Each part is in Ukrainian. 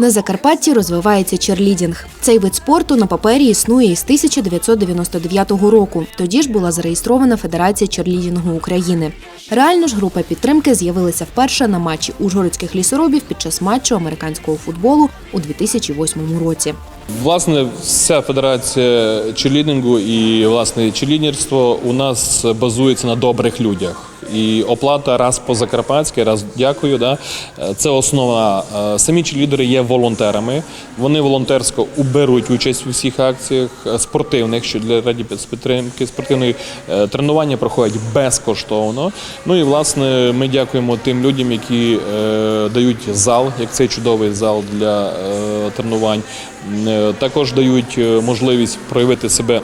На Закарпатті розвивається черлідінг. Цей вид спорту на папері існує із 1999 року. Тоді ж була зареєстрована Федерація черлідінгу України. Реально ж група підтримки з'явилася вперше на матчі ужгородських лісоробів під час матчу американського футболу у 2008 році. Власне, вся федерація черлідингу і власне черлідерство у нас базується на добрих людях. І оплата раз по закарпатськи, раз дякую. Да, це основа. Е, Самі черлідери є волонтерами. Вони волонтерсько беруть участь у всіх акціях е, спортивних, що для раді підтримки спортивної е, тренування проходять безкоштовно. Ну і власне ми дякуємо тим людям, які дають зал, як цей чудовий зал для тренувань. Також дають можливість проявити себе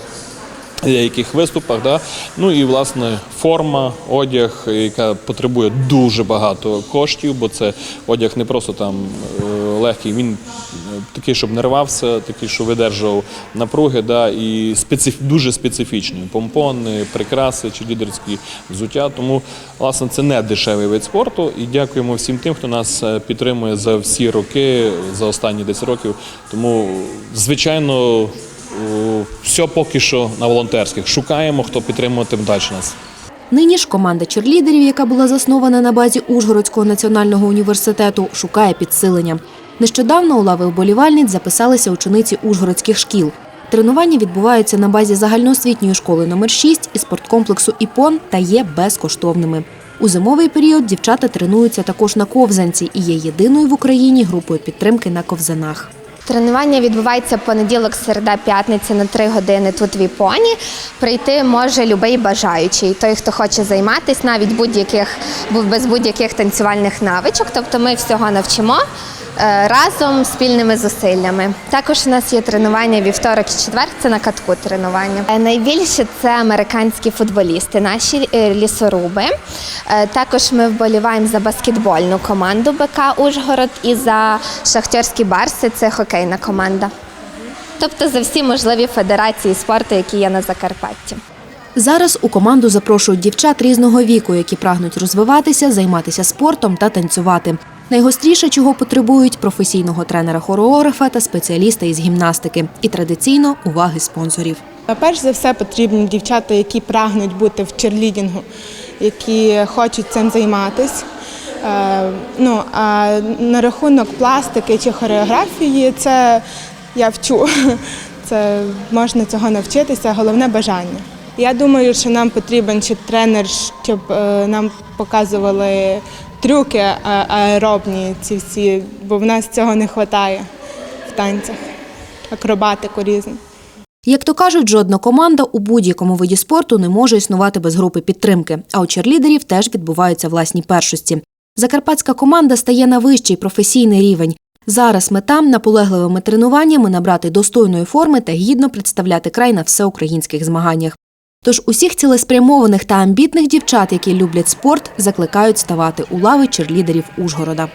деяких виступах. Да? Ну і власне форма, одяг, яка потребує дуже багато коштів, бо це одяг не просто там е, легкий, він е, такий, щоб не рвався, такий, що видержав напруги, да? і специф... дуже специфічний. Помпони, прикраси чи лідерські взуття. Тому власне це не дешевий вид спорту. І дякуємо всім тим, хто нас е, підтримує за всі роки, за останні 10 років. Тому, звичайно, все поки що на волонтерських. Шукаємо, хто підтримуватиме далі нас. Нині ж команда черлідерів, яка була заснована на базі Ужгородського національного університету, шукає підсилення. Нещодавно у лави вболівальниць записалися учениці ужгородських шкіл. Тренування відбуваються на базі загальноосвітньої школи номер 6 і спорткомплексу ІПОН та є безкоштовними. У зимовий період дівчата тренуються також на ковзанці і є єдиною в Україні групою підтримки на ковзанах. Тренування відбувається понеділок, середа, п'ятниця на 3 години тут в Іпоні. Прийти може любий бажаючий, той, хто хоче займатися, навіть будь-яких без будь-яких танцювальних навичок. Тобто ми всього навчимо е, разом спільними зусиллями. Також у нас є тренування вівторок і четвер. Це на катку тренування. Найбільше це американські футболісти, наші е, лісоруби. Е, Також ми вболіваємо за баскетбольну команду БК Ужгород і за шахтерські барси. Це хокейна команда. Тобто за всі можливі федерації спорту, які є на Закарпатті. Зараз у команду запрошують дівчат різного віку, які прагнуть розвиватися, займатися спортом та танцювати. Найгостріше, чого потребують професійного тренера-хореографа та спеціаліста із гімнастики, і традиційно уваги спонсорів. Перш за все потрібні дівчата, які прагнуть бути в черлідінгу, які хочуть цим займатися. Е, Ну, а на рахунок пластики чи хореографії, це я вчу. Це можна цього навчитися, головне бажання. Я думаю, що нам потрібен ще тренер, щоб е, нам показували трюки аеробні, ці всі, бо в нас цього не вистачає в танцях, акробатику різну. Як то кажуть, жодна команда у будь-якому виді спорту не може існувати без групи підтримки. А у черлідерів теж відбуваються власні першості. Закарпатська команда стає на вищий професійний рівень. Зараз мета наполегливими тренуваннями набрати достойної форми та гідно представляти край на всеукраїнських змаганнях. Тож усіх цілеспрямованих та амбітних дівчат, які люблять спорт, закликають ставати у лави черлідерів Ужгорода.